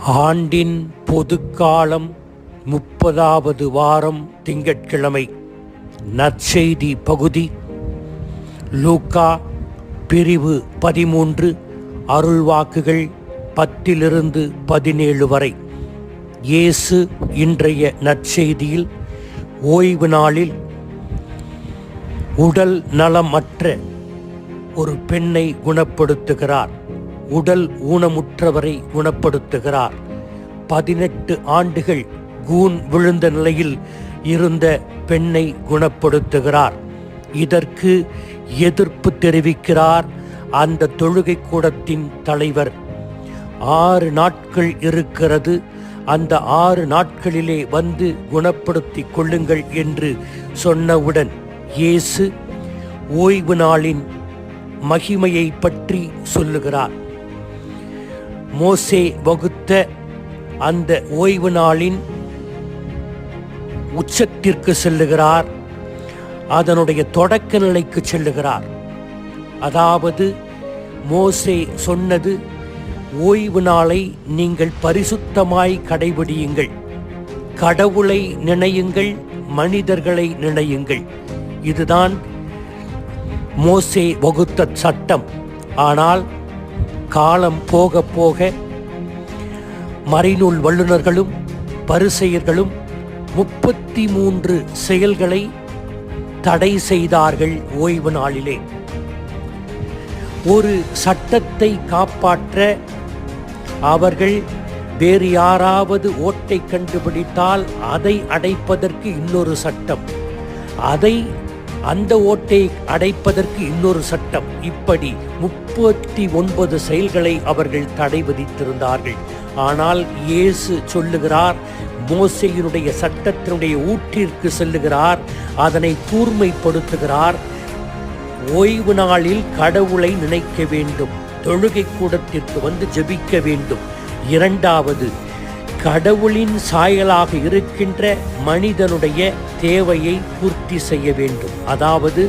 ஆண்டின் பொதுக்காலம் முப்பதாவது வாரம் திங்கட்கிழமை. நற்செய்தி பகுதி. லூக்கா பிரிவு பதிமூன்று அருள்வாக்குகள் பத்திலிருந்து பதினேழு வரை. இயேசு இன்றைய நற்செய்தியில் ஓய்வு நாளில் உடல் நலமற்ற ஒரு பெண்ணை குணப்படுத்துகிறார். உடல் ஊனமுற்றவரை குணப்படுத்துகிறார். பதினெட்டு ஆண்டுகள் கூன் விழுந்த நிலையில் இருந்த பெண்ணை குணப்படுத்துகிறார். இதற்கு எதிர்ப்பு தெரிவிக்கிறார் அந்த தொழுகை கூடத்தின் தலைவர். ஆறு நாட்கள் இருக்கிறது அந்த ஆறு நாட்களிலே வந்து குணப்படுத்திக் கொள்ளுங்கள் என்று சொன்னவுடன் இயேசு ஓய்வு நாளின் மகிமையை பற்றி சொல்லுகிறார். மோசே வகுத்த அந்த ஓய்வு நாளின் உச்சத்திற்கு செல்லுகிறார். அதனுடைய தொடக்க நிலைக்கு செல்லுகிறார். அதாவது மோசே சொன்னது ஓய்வு நாளை நீங்கள் பரிசுத்தமாய் கடைபிடியுங்கள். கடவுளை நினையுங்கள் மனிதர்களை நினையுங்கள். இதுதான் மோசே வகுத்த சட்டம். ஆனால் காலம் போக போக மறைநூல் வல்லுநர்களும் பரிசெயர்களும் முப்பத்தி மூன்று செயல்களை தடை செய்தார்கள் ஓய்வு நாளிலே. ஒரு சட்டத்தை காப்பாற்ற அவர்கள் வேறு யாராவது ஓட்டை கண்டுபிடித்தால் அதை அடைப்பதற்கு இன்னொரு சட்டம். அதை அந்த ஓட்டை அடைப்பதற்கு இன்னொரு சட்டம். இப்படி முப்பத்தி ஒன்பது செயல்களை அவர்கள் தடை விதித்திருந்தார்கள். ஆனால் இயேசு சொல்லுகிறார் மோசையினுடைய சட்டத்தினுடைய ஊற்றிற்கு செல்லுகிறார் அதனை கூர்மைப்படுத்துகிறார். ஓய்வு நாளில் கடவுளை நினைக்க வேண்டும். தொழுகை கூடத்திற்கு வந்து ஜெபிக்க வேண்டும். இரண்டாவது கடவுளின் சாயலாக இருக்கின்ற மனிதனுடைய தேவையை பூர்த்தி செய்ய வேண்டும். அதாவது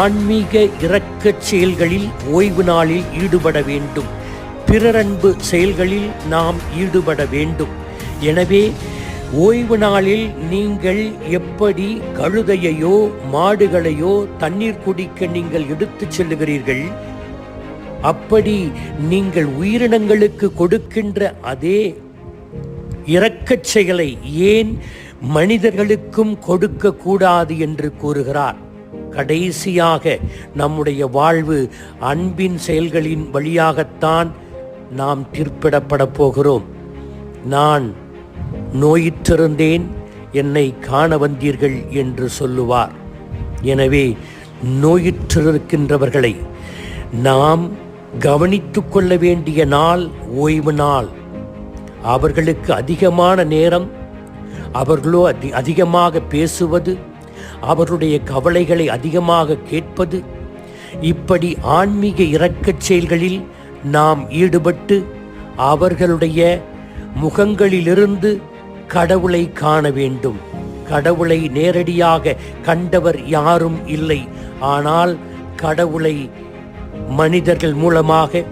ஆன்மீக இரக்கச் செயல்களில் ஓய்வு நாளில் ஈடுபட வேண்டும். பிறரன்பு செயல்களில் நாம் ஈடுபட வேண்டும். எனவே ஓய்வு நாளில் நீங்கள் எப்படி கழுதையையோ மாடுகளையோ தண்ணீர் குடிக்க நீங்கள் எடுத்துச் செல்லுகிறீர்கள் அப்படி நீங்கள் உயிரினங்களுக்கு கொடுக்கின்ற அதே இரக்கச் செயலை ஏன் மனிதர்களுக்கும் கொடுக்க கூடாது என்று கூறுகிறார்? கடைசியாக நம்முடைய வாழ்வு அன்பின் செயல்களின் வழியாகத்தான் நாம் தீர்ப்பிடப்பட போகிறோம். நான் நோயிற்றிருந்தேன் என்னை காண வந்தீர்கள் என்று சொல்லுவார். எனவே நோயிற்றிருக்கின்றவர்களை நாம் கவனித்துக்கொள்ள வேண்டிய நாள் ஓய்வு நாள். அவர்களுக்கு அதிகமான நேரம் அவர்களோ அதி அதிகமாக பேசுவது அவர்களுடைய கவலைகளை அதிகமாக கேட்பது இப்படி ஆன்மீக இரக்கச் செயல்களில் நாம் ஈடுபட்டு அவர்களுடைய முகங்களிலிருந்து கடவுளை காண வேண்டும். கடவுளை நேரடியாக கண்டவர் யாரும் இல்லை. ஆனால் கடவுளை மனிதர்கள் மூலமாக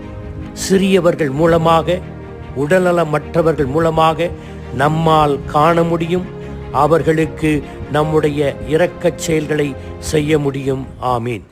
சிறியவர்கள் மூலமாக உடல்நலமற்றவர்கள் மூலமாக நம்மால் காண முடியும். அவர்களுக்கு நம்முடைய இரக்கச் செயல்களை செய்ய முடியும். ஆமீன்.